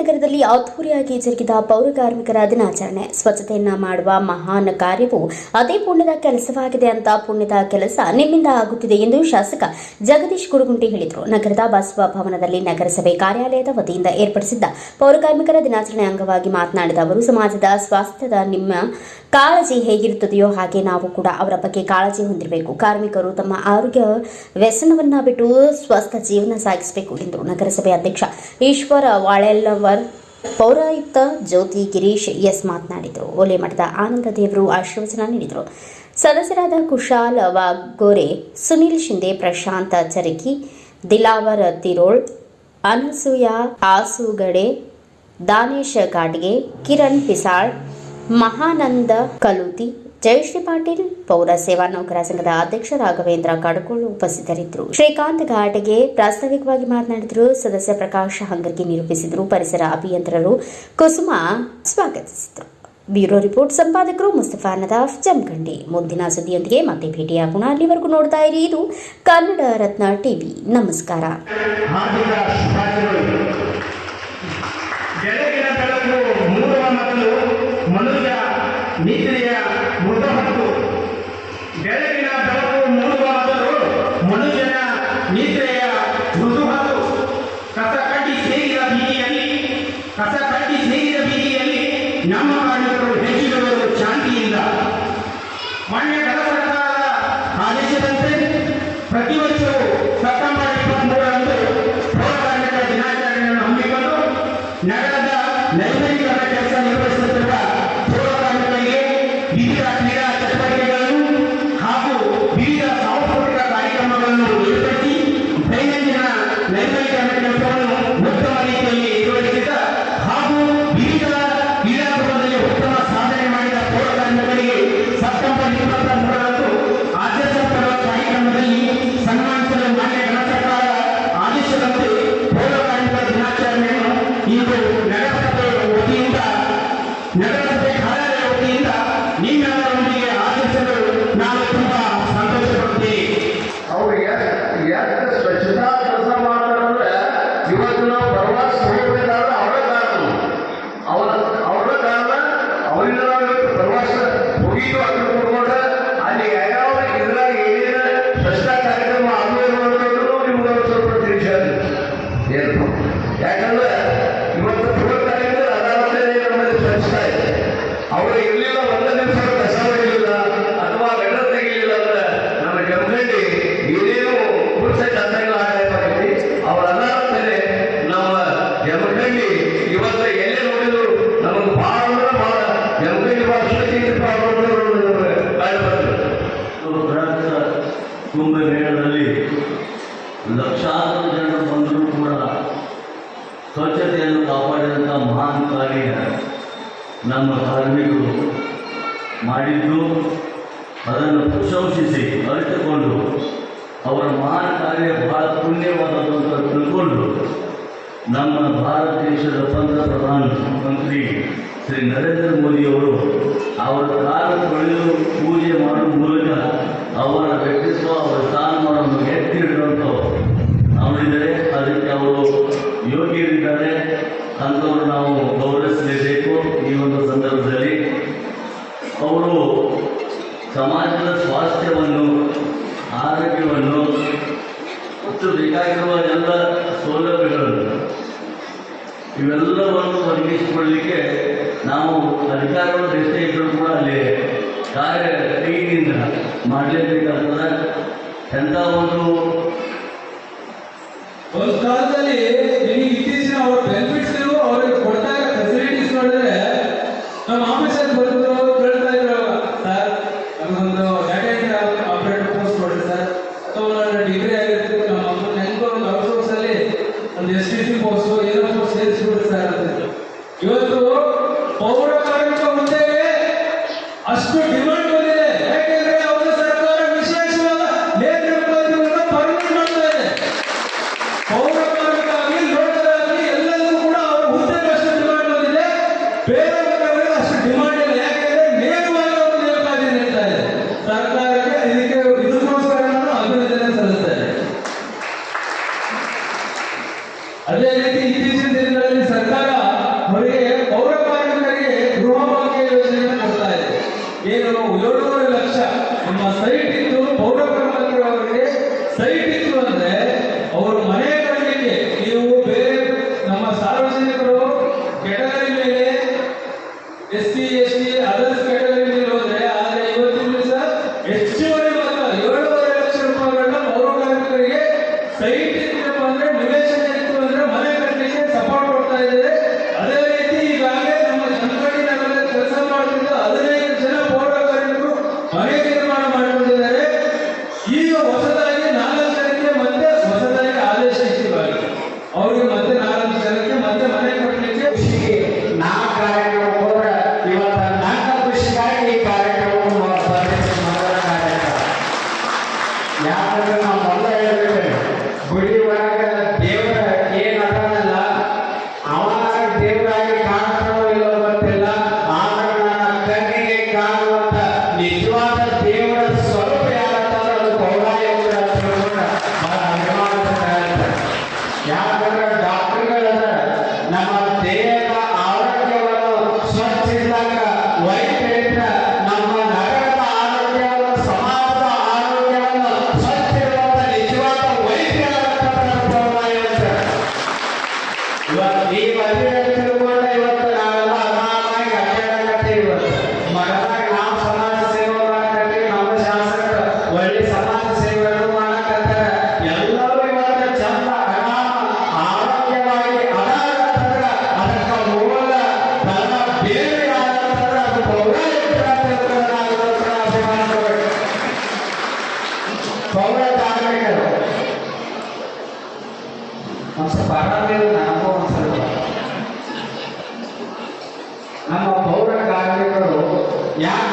ನಗರದಲ್ಲಿ ಅದ್ದೂರಿಯಾಗಿ ಜರುಗಿದ ಪೌರ ಕಾರ್ಮಿಕರ ದಿನಾಚರಣೆ. ಸ್ವಚ್ಛತೆಯನ್ನ ಮಾಡುವ ಮಹಾನ್ ಕಾರ್ಯವು ಅದೇ ಪುಣ್ಯದ ಕೆಲಸವಾಗಿದೆ ಅಂತ ಪುಣ್ಯದ ಕೆಲಸ ನಿಮ್ಮಿಂದ ಆಗುತ್ತಿದೆ ಎಂದು ಶಾಸಕ ಜಗದೀಶ್ ಕುರುಗುಂಟಿ ಹೇಳಿದರು. ನಗರದ ಬಸವ ಭವನದಲ್ಲಿ ನಗರಸಭೆ ಕಾರ್ಯಾಲಯದ ವತಿಯಿಂದ ಏರ್ಪಡಿಸಿದ್ದ ಪೌರಕಾರ್ಮಿಕರ ದಿನಾಚರಣೆ ಅಂಗವಾಗಿ ಮಾತನಾಡಿದ ಅವರು, ಸಮಾಜದ ಸ್ವಾಸ್ಥ್ಯದ ನಿಮ್ಮ ಕಾಳಜಿ ಹೇಗಿರುತ್ತದೆಯೋ ಹಾಗೆ ನಾವು ಕೂಡ ಅವರ ಬಗ್ಗೆ ಕಾಳಜಿ ಹೊಂದಿರಬೇಕು. ಕಾರ್ಮಿಕರು ತಮ್ಮ ಆರೋಗ್ಯ ವ್ಯಸನವನ್ನ ಬಿಟ್ಟು ಸ್ವಸ್ಥ ಜೀವನ ಸಾಗಿಸಬೇಕು ಎಂದು ನಗರಸಭೆ ಅಧ್ಯಕ್ಷ ಈಶ್ವರ ವಾಳೆಲ್ಲವರ್ ಪೌರಾಯುಕ್ತ ಜ್ಯೋತಿ ಗಿರೀಶ್ ಎಸ್ ಮಾತನಾಡಿದರು. ಓಲೆಮಠದ ಆನಂದ ದೇವರು ಆಶೀರ್ವಚನ ನೀಡಿದರು. ಸದಸ್ಯರಾದ ಕುಶಾಲ್ ವಾಗೋರೆ, ಸುನೀಲ್ ಶಿಂದೆ ಪ್ರಶಾಂತ ಚರಕಿ ದಿಲಾವರ್ ತಿರೋಳ್, ಅನಸೂಯ ಆಸುಗಡೆ ದಾನೇಶ್ ಗಾಡ್ಗೆ, ಕಿರಣ್ ಪಿಸಾಳ್, ಮಹಾನಂದ ಕಲೂತಿ ಜಯಶ್ರೀ ಪಾಟೀಲ್, ಪೌರ ಸೇವಾ ನೌಕರ ಸಂಘದ ಅಧ್ಯಕ್ಷ ರಾಘವೇಂದ್ರ ಕಡಕೋಳು ಉಪಸ್ಥಿತರಿದ್ದರು. ಶ್ರೀಕಾಂತ್ ಘಾಟ್ಗೆ ಪ್ರಾಸ್ತಾವಿಕವಾಗಿ ಮಾತನಾಡಿದರು. ಸದಸ್ಯ ಪ್ರಕಾಶ್ ಹಂಗರ್ಗಿ ನಿರೂಪಿಸಿದರು. ಪರಿಸರ ಅಭಿಯಂತರರು ಕುಸುಮ ಸ್ವಾಗತಿಸಿದರು. ಬ್ಯೂರೋ ರಿಪೋರ್ಟ್ ಸಂಪಾದಕರು ಮುಸ್ತಫಾ ನದಾಫ್, ಜಮಖಂಡಿ. ಮುಂದಿನ ಸುದ್ದಿಯೊಂದಿಗೆ ಮತ್ತೆ ಭೇಟಿಯಾಗೋಣ. ಅಲ್ಲಿವರೆಗೂ ನೋಡ್ತಾ ಇರಿ. ಇದು ಕನ್ನಡ ರತ್ನ ಟಿವಿ. ನಮಸ್ಕಾರ. ಮನುಷ್ಯ ಮನುಷ್ಯನ ನಿದ್ರೆಯ ಮೃದು ಹಕ್ಕು ಕಸ ಕಟ್ಟಿ ಸೇರಿದ ಬೀದಿಯಲ್ಲಿ, ಕಸ ಕಟ್ಟಿ ಸೇರಿದ ಬೀದಿಯಲ್ಲಿ ನಮ್ಮ ಕಾರ್ಮಿಕರು ಹೆಚ್ಚಿರುವುದು ಶಾಂತಿಯಿಂದ. ಮಾನ್ಯ ಕನ್ನಡ ಸರ್ಕಾರದ ಆದೇಶದಂತೆ ಪ್ರತಿ ಕುಂಭಮೇಳದಲ್ಲಿ ಲಕ್ಷಾಂತರ ಜನರು ಬಂದರೂ ಕೂಡ ಸ್ವಚ್ಛತೆಯನ್ನು ಕಾಪಾಡಿದಂಥ ಮಹಾನ್ ಕಾರ್ಯ ನಮ್ಮ ಕಾರ್ಮಿಕರು ಮಾಡಿದ್ದು, ಅದನ್ನು ಪ್ರಶಂಸಿಸಿ, ಅರಿತುಕೊಂಡು, ಅವರ ಮಹಾನ್ ಕಾರ್ಯ ಬಹಳ ಪುಣ್ಯವಾದದ್ದು ಅಂತ ತಿಳ್ಕೊಂಡು ನಮ್ಮ ಭಾರತ ದೇಶದ ಪಂತಪ್ರಧಾನ ಮಂತ್ರಿ ಶ್ರೀ ನರೇಂದ್ರ ಮೋದಿಯವರು ನಾವು ಗೌರವಿಸಲೇಬೇಕು ಈ ಒಂದು ಸಂದರ್ಭದಲ್ಲಿ. ಅವರು ಸಮಾಜದ ಸ್ವಾಸ್ಥ್ಯವನ್ನು, ಆರೋಗ್ಯವನ್ನು, ಮತ್ತು ಬೇಕಾಗಿರುವ ಎಲ್ಲ ಸೌಲಭ್ಯಗಳನ್ನು ಇವೆಲ್ಲವನ್ನು ಒದಗಿಸಿಕೊಳ್ಳಲಿಕ್ಕೆ ನಾವು ಅಧಿಕಾರಿಗಳ ಎಷ್ಟೇ ಇದ್ದರೂ ಕೂಡ ಅಲ್ಲಿ ಕಾರ್ಯ ಕೈಯಿಂದ ಮಾಡಲೇಬೇಕಾಗ್ತದೆ. ಎಂಥ ಒಂದು ಒಂದು ಎಸ್ ಸಿ ಕೋರ್ಸು ಸೇರಿಸಿಬಿಡ್ತಾ ಇರುತ್ತೆ ಇವತ್ತು ಪೌರ ಕಾರ್ಮಿಕ ಹುದ್ದೆಗೆ ಅಷ್ಟು ಡಿಮಾಂಡ್ ಇದೆ ಯಾಕೆಂದ್ರೆ ಅವರ ಸರ್ಕಾರ ವಿಶೇಷವಾದ ಇದೆ. ಕೂಡ ಅವರ ಬೇರೆ ಅದೇ ರೀತಿ ಇತ್ತೀಚಿನ ದಿನಗಳಲ್ಲಿ ಸರ್ಕಾರ ಅವರಿಗೆ ಪೌರ ಕಾರ್ಮಿಕರಿಗೆ ಗೃಹ ಭಾಗ್ಯ ಯೋಜನೆಯನ್ನು ಕೊಡ್ತಾ ಇದೆ. ಏನು ಏಳುನೂರು ಲಕ್ಷ ನಮ್ಮ ಸೈಟ್ ಹೊಸದಾಗಿ ನಾಲ್ಕು ಜನಕ್ಕೆ ಮತ್ತೆ ಹೊಸದಾಗಿ ಆದೇಶ ಇಷ್ಟವಾಗಿದೆ ಅವರಿಗೆ ಮತ್ತೆ ನಾಲ್ಕು ಜನಕ್ಕೆ ಮತ್ತೆ ಮನೆ ಕೊಟ್ಟಲಿಕ್ಕೆ ಕೃಷಿಗೆ ಕಾರ್ಯಕ್ರಮ ಇವತ್ತ ನಾಲ್ಕ ಕೃಷಿಗಾಗಿ ಈ ಕಾರ್ಯಕ್ರಮವನ್ನು ಮಾಡ್ತಾರೆ ಯಾಕಂದ್ರೆ Yeah.